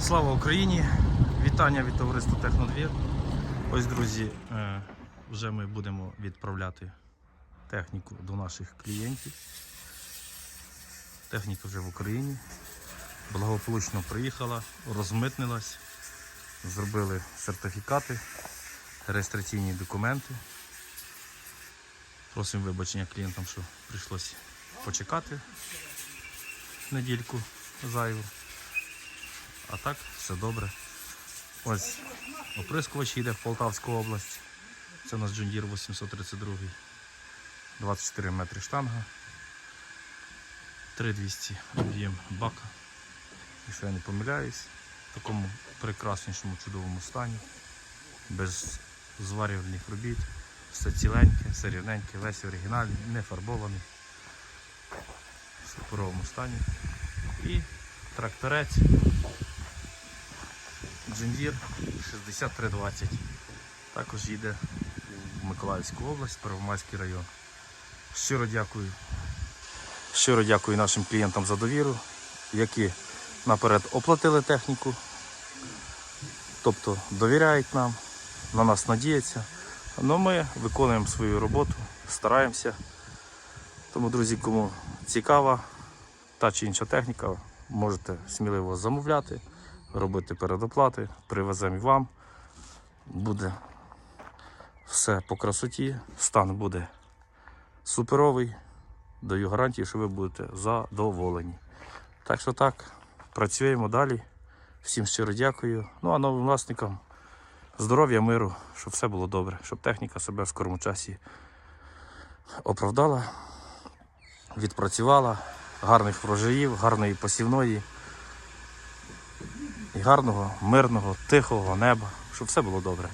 Слава Україні! Вітання від товариства Технодвір. Ось, друзі, е, вже ми будемо відправляти техніку до наших клієнтів. Техніка вже в Україні. Благополучно приїхала, розмитнилась, зробили сертифікати, реєстраційні документи. Просимо вибачення клієнтам, що прийшлося почекати недільку зайву. А так, все добре. Ось оприскувач йде в Полтавську область. Це у нас Deere 832. 24 метри штанга. 3200 об'єм бака. Якщо я не помиляюсь, в такому прекраснішому чудовому стані. Без зварювальних робіт. Все ціленьке, все рівненьке, весь оригінальний, не фарбований. В суперовому стані. І тракторець Джиндір 6320. Також їде в Миколаївську область, Первомайський район. Щиро дякую. Щиро дякую нашим клієнтам за довіру, які наперед оплатили техніку, тобто довіряють нам, на нас надіються. Ну ми виконуємо свою роботу, стараємося. Тому, друзі, кому цікава та чи інша техніка, можете сміливо замовляти робити передоплати, привеземо вам. Буде все по красоті, стан буде суперовий. Даю гарантії, що ви будете задоволені. Так що так, працюємо далі. Всім щиро дякую. Ну а новим власникам здоров'я, миру, щоб все було добре, щоб техніка себе в скорому часі оправдала, відпрацювала, гарних врожаїв, гарної посівної і гарного, мирного, тихого неба, щоб все було добре.